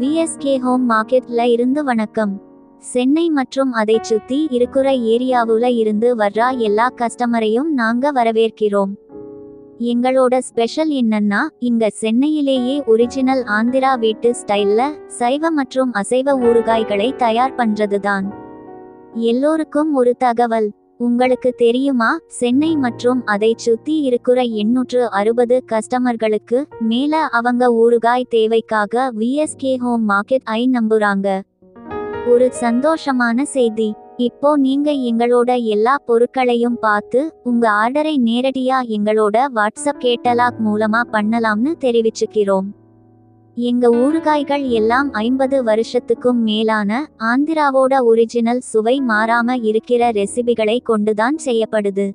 VSK home மார்க்கெட்ல இருந்து வணக்கம். சென்னை மற்றும் அதைச் சுத்தி இருக்கிற ஏரியாவுல இருந்து வர்ற எல்லா கஸ்டமரையும் நாங்க வரவேற்கிறோம். எங்களோட ஸ்பெஷல் என்னன்னா இங்க சென்னையிலேயே ஒரிஜினல் ஆந்திரா வீட்டு ஸ்டைல்ல சைவ மற்றும் அசைவ ஊறுகாய்களை தயார் பண்றதுதான். எல்லோருக்கும் ஒரு தகவல். உங்களுக்கு தெரியுமா? சென்னை மற்றும் அதைச் சுத்தி இருக்கிற எண்ணூற்று அறுபது கஸ்டமர்களுக்கு மேல அவங்க ஊறுகாய் தேவைக்காக விஎஸ்கே ஹோம் மார்க்கெட் ஐ நம்புறாங்க. ஒரு சந்தோஷமான செய்தி. இப்போ நீங்க எங்களோட எல்லா பொருட்களையும் பார்த்து உங்க ஆர்டரை நேரடியா எங்களோட வாட்ஸ்அப் கேட்டலாக் மூலமா பண்ணலாம்னு தெரிவிச்சுக்கிறோம். எங்க ஊறுகாய்கள் எல்லாம் ஐம்பது வருஷத்துக்கும் மேலான ஆந்திராவோட ஒரிஜினல் சுவை மாறாம இருக்கிற ரெசிபிகளை கொண்டுதான் செய்யப்படுது.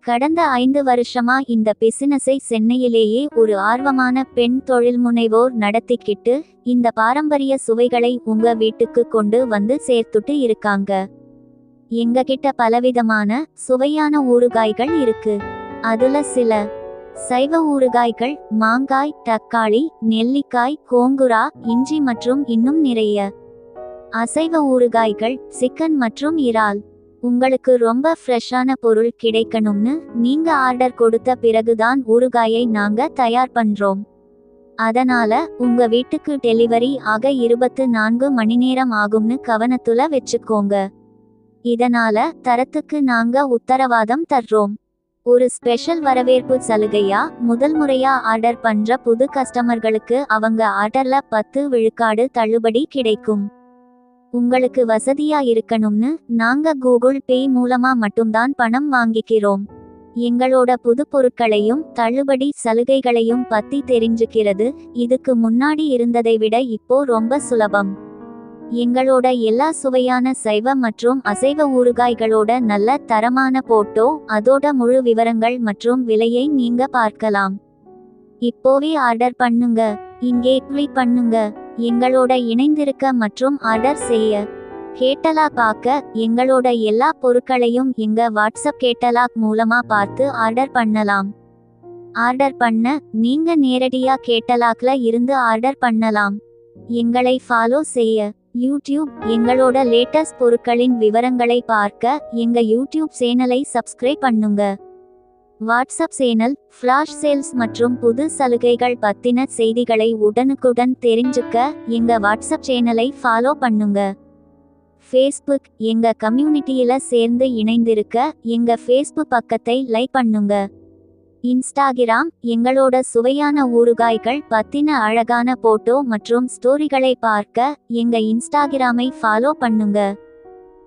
கடந்த ஐந்து வருஷமா இந்த பிசினஸை சென்னையிலேயே ஒரு ஆர்வமான பெண் தொழில்முனைவோர் நடத்திக்கிட்டு இந்த பாரம்பரிய சுவைகளை உங்க வீட்டுக்கு கொண்டு வந்து சேர்த்துட்டு இருக்காங்க. எங்க கிட்ட பலவிதமான சுவையான ஊறுகாய்கள் இருக்கு. அதுல சில சைவ ஊறுகாய்கள் மாங்காய் தக்காளி நெல்லிக்காய் கோங்குரா இஞ்சி மற்றும் இன்னும் நிறைய அசைவ ஊறுகாய்கள் சிக்கன் மற்றும் இறால். உங்களுக்கு ரொம்ப ஃப்ரெஷ்ஷான பொருள் கிடைக்கணும்னு நீங்க ஆர்டர் கொடுத்த பிறகுதான் ஊறுகாயை நாங்க தயார் பண்றோம். அதனால உங்க வீட்டுக்கு டெலிவரி ஆக இருபத்து நான்கு மணி நேரம் ஆகும்னு கவனத்துல வச்சுக்கோங்க. இதனால தரத்துக்கு நாங்க உத்தரவாதம் தர்றோம். ஒரு ஸ்பெஷல் வரவேற்பு சலுகையா? முதல் முறையா ஆர்டர் பண்ற புது கஸ்டமர்களுக்கு அவங்க ஆர்டர்ல பத்து விழுக்காடு தள்ளுபடி கிடைக்கும். உங்களுக்கு வசதியா இருக்கணும்னு நாங்க கூகுள் பே மூலமா மட்டும்தான் பணம் வாங்கிக்கிறோம். எங்களோட புது பொருட்களையும் தள்ளுபடி சலுகைகளையும் பத்தி தெரிஞ்சுக்கிறது. இதுக்கு முன்னாடி இருந்ததை விட இப்போ ரொம்ப சுலபம். எங்களோட எல்லா சுவையான சைவ மற்றும் அசைவ ஊறுகாய்களோட நல்ல தரமான போட்டோ அதோட முழு விவரங்கள் மற்றும் விலையை நீங்க பார்க்கலாம். இப்போவே ஆர்டர் பண்ணுங்க. இங்கே கிளிக் பண்ணுங்க. எங்களோட இணைந்திருக்க மற்றும் ஆர்டர் செய்ய. கேட்டலாக் பார்க்க எங்களோட எல்லா பொருட்களையும் எங்க வாட்ஸ்அப் கேட்டலாக் மூலமா பார்த்து ஆர்டர் பண்ணலாம். ஆர்டர் பண்ண நீங்க நேரடியா கேட்டலாக்ல இருந்து ஆர்டர் பண்ணலாம். எங்களை ஃபாலோ செய்ய. யூடியூப் எங்களோட லேட்டஸ்ட் பொருட்களின் விவரங்களை பார்க்க எங்க யூடியூப் சேனலை சப்ஸ்கிரைப் பண்ணுங்க. வாட்ஸ்அப் சேனல் ஃப்ளாஷ் சேல்ஸ் மற்றும் புது சலுகைகள் பத்தின செய்திகளை உடனுக்குடன் தெரிஞ்சுக்க எங்க வாட்ஸ்அப் சேனலை ஃபாலோ பண்ணுங்க. ஃபேஸ்புக் எங்க கம்யூனிட்டியில சேர்ந்து இணைந்திருக்க எங்க ஃபேஸ்புக் பக்கத்தை லைக் பண்ணுங்க. இன்ஸ்டாகிராம் எங்களோட சுவையான ஊறுகாய்கள் பத்தின அழகான போட்டோ மற்றும் ஸ்டோரிகளை பார்க்க எங்க இன்ஸ்டாகிராமை ஃபாலோ பண்ணுங்க.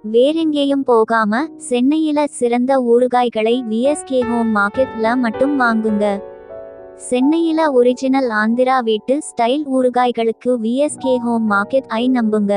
வேறெங்கேயும் போகாம சென்னையில சிறந்த ஊறுகாய்களை விஎஸ்கே ஹோம் மார்க்கெட்ல மட்டும் வாங்குங்க. சென்னையில ஒரிஜினல் ஆந்திரா வீட்டு ஸ்டைல் ஊறுகாய்களுக்கு விஎஸ்கே ஹோம் மார்க்கெட் ஐ நம்புங்க.